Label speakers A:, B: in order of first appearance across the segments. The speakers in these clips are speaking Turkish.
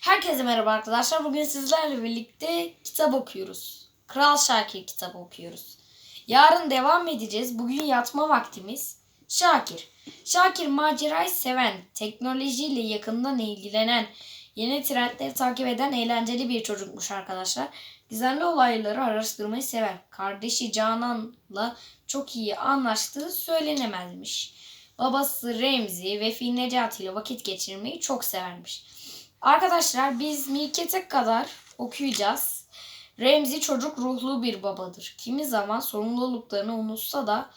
A: Herkese merhaba arkadaşlar. Bugün sizlerle birlikte kitap okuyoruz. Kral Şakir kitabı okuyoruz. Yarın devam edeceğiz. Bugün yatma vaktimiz. Şakir. Şakir macerayı seven, teknolojiyle yakından ilgilenen, yeni trendleri takip eden eğlenceli bir çocukmuş arkadaşlar. Gizemli olayları araştırmayı sever. Kardeşi Canan'la çok iyi anlaştığı söylenemezmiş. Babası Remzi ve Fil Necati ile vakit geçirmeyi çok severmiş. Arkadaşlar biz Mirket'e kadar okuyacağız. Remzi çocuk ruhlu bir babadır. Kimi zaman sorumluluklarını unutsa da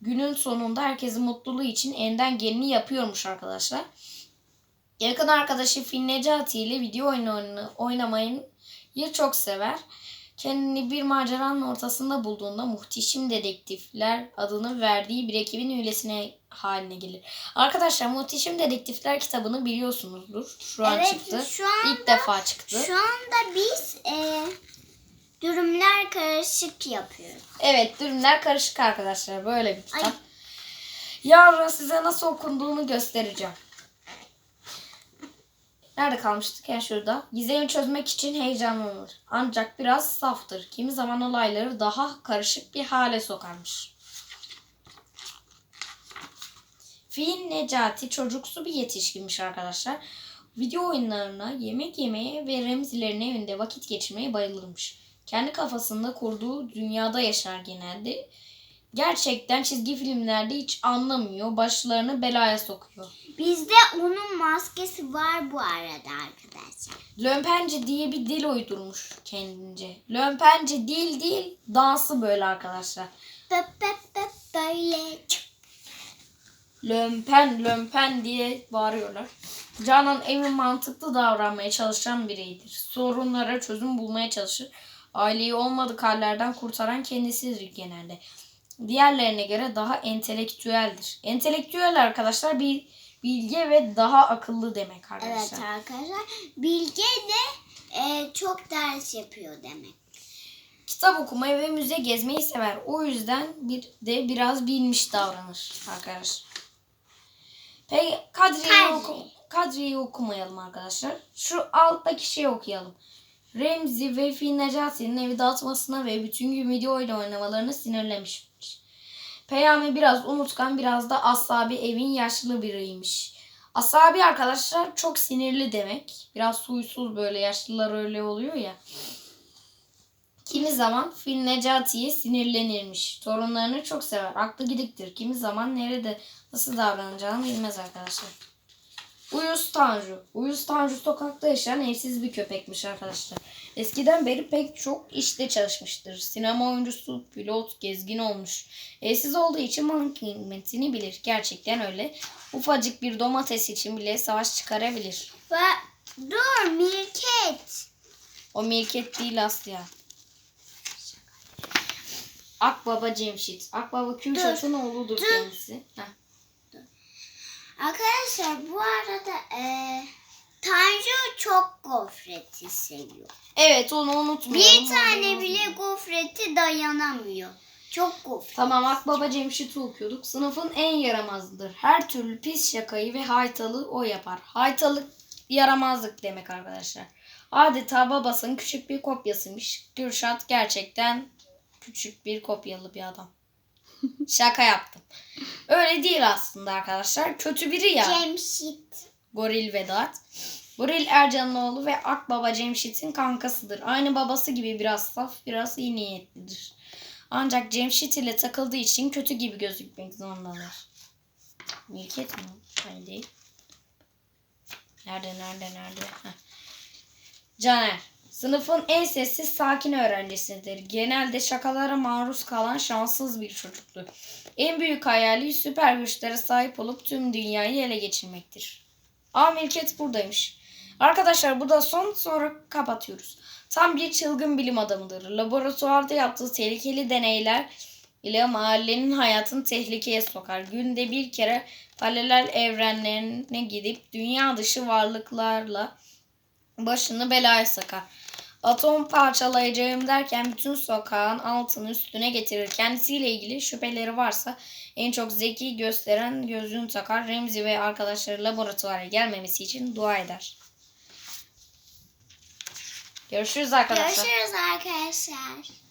A: günün sonunda herkesin mutluluğu için enden geleni yapıyormuş arkadaşlar. Yakın arkadaşı Fil Necati ile video oyunu oynamayı çok sever. Kendini bir maceranın ortasında bulduğunda muhteşem dedektifler adını verdiği bir ekibin üyesine haline gelir. Arkadaşlar Muhteşem Dedektifler kitabını biliyorsunuzdur. Şu an
B: Evet,
A: çıktı.
B: şu anda-
A: İlk defa çıktı.
B: Şu anda biz e, durumlar karışık yapıyoruz.
A: Evet, durumlar karışık arkadaşlar. Böyle bir kitap.
B: Ay.
A: Yarın size nasıl okunduğunu göstereceğim. Nerede kalmıştık? Yani şurada. Gizemi çözmek için heyecanlanır. Ancak biraz saftır. Kimi zaman olayları daha karışık bir hale sokarmış. Fiil Necati çocuksu bir yetişkinmiş arkadaşlar. Video oyunlarına, yemek yemeye ve Remzilerin evinde vakit geçirmeye bayılırmış. Kendi kafasında kurduğu dünyada yaşar genelde. Gerçekten çizgi filmlerde hiç anlamıyor. Başlarını belaya sokuyor.
B: Bizde onun maskesi var bu arada arkadaşlar.
A: Lömpence diye bir dil uydurmuş kendince. Lömpence dil değil, dansı böyle arkadaşlar.
B: Bö, bö, bö, böyle.
A: Lömpen, lömpen diye bağırıyorlar. Canan emin mantıklı davranmaya çalışan biriydir. Sorunlara çözüm bulmaya çalışır. Aileyi olmadık hallerden kurtaran kendisidir genelde. Diğerlerine göre daha entelektüeldir. Entelektüel arkadaşlar bir bilge ve daha akıllı demek
B: Evet
A: arkadaşlar.
B: arkadaşlar. Bilge de e, çok ders yapıyor demek.
A: Kitap okumayı ve müze gezmeyi sever. O yüzden bir de biraz bilmiş davranır arkadaşlar. Peki Kadriye'yi,
B: Kadri.
A: oku Kadriye'yi okumayalım arkadaşlar. Şu alttaki şeyi okuyalım. Remzi ve Fil Necati'nin evi dağıtmasına ve bütün gün video oyunu oynamalarını sinirlemişmiş. Peyami biraz unutkan biraz da asabi evin yaşlı biriymiş. Asabi arkadaşlar çok sinirli demek. Biraz huysuz böyle yaşlılar öyle oluyor ya. Kimi zaman Fil Necati'ye sinirlenirmiş. Torunlarını çok sever. Aklı gidiktir. Kimi zaman nerede nasıl davranacağını bilmez arkadaşlar. Uyuz Tanju. Uyuz Tanju sokakta yaşayan evsiz bir köpekmiş arkadaşlar. Eskiden beri pek çok işte çalışmıştır. Sinema oyuncusu, pilot, gezgin olmuş. Evsiz olduğu için malın kıymetini bilir. Gerçekten öyle. Ufacık bir domates için bile savaş çıkarabilir.
B: Ve dur Mirket.
A: O Mirket değil Asya. Akbaba Cemşit. Akbaba Kürşat'ın oğludur kendisi. Heh.
B: Arkadaşlar bu arada e, Tanju çok gofreti seviyor.
A: Evet onu unutmayalım.
B: Bir tane bile gofreti dayanamıyor. Çok gofret.
A: Tamam Akbaba Cemşit'i okuyorduk. Sınıfın en yaramazıdır. Her türlü pis şakayı ve haytalı o yapar. Haytalık yaramazlık demek arkadaşlar. Adeta babasının küçük bir kopyasıymış. Kürşat gerçekten küçük bir kopyalı bir adam. Şaka yaptım. Öyle değil aslında arkadaşlar. Kötü biri ya.
B: Cemşit.
A: Goril Vedat. Goril Ercan'ın oğlu ve Akbaba Cemşit'in kankasıdır. Aynı babası gibi biraz saf, biraz iyi niyetlidir. Ancak Cemşit ile takıldığı için kötü gibi gözükmek zorundalar. Milket mi? Hayır değil. Nerede, nerede, nerede? Heh. Caner. Sınıfın en sessiz, sakin öğrencisidir. Genelde şakalara maruz kalan şanssız bir çocuktu. En büyük hayali süper güçlere sahip olup tüm dünyayı ele geçirmektir. Aa Milket buradaymış. Arkadaşlar bu da son sonra kapatıyoruz. Tam bir çılgın bilim adamıdır. Laboratuvarda yaptığı tehlikeli deneyler ile mahallenin hayatını tehlikeye sokar. Günde bir kere paralel evrenlerine gidip dünya dışı varlıklarla başını belaya sakar. Atom parçalayacağım derken bütün sokağın altını üstüne getirir. Kendisiyle ilgili şüpheleri varsa en çok zeki gösteren gözlüğünü takar. Remzi ve arkadaşları laboratuvara gelmemesi için dua eder. Görüşürüz arkadaşlar.
B: Görüşürüz arkadaşlar.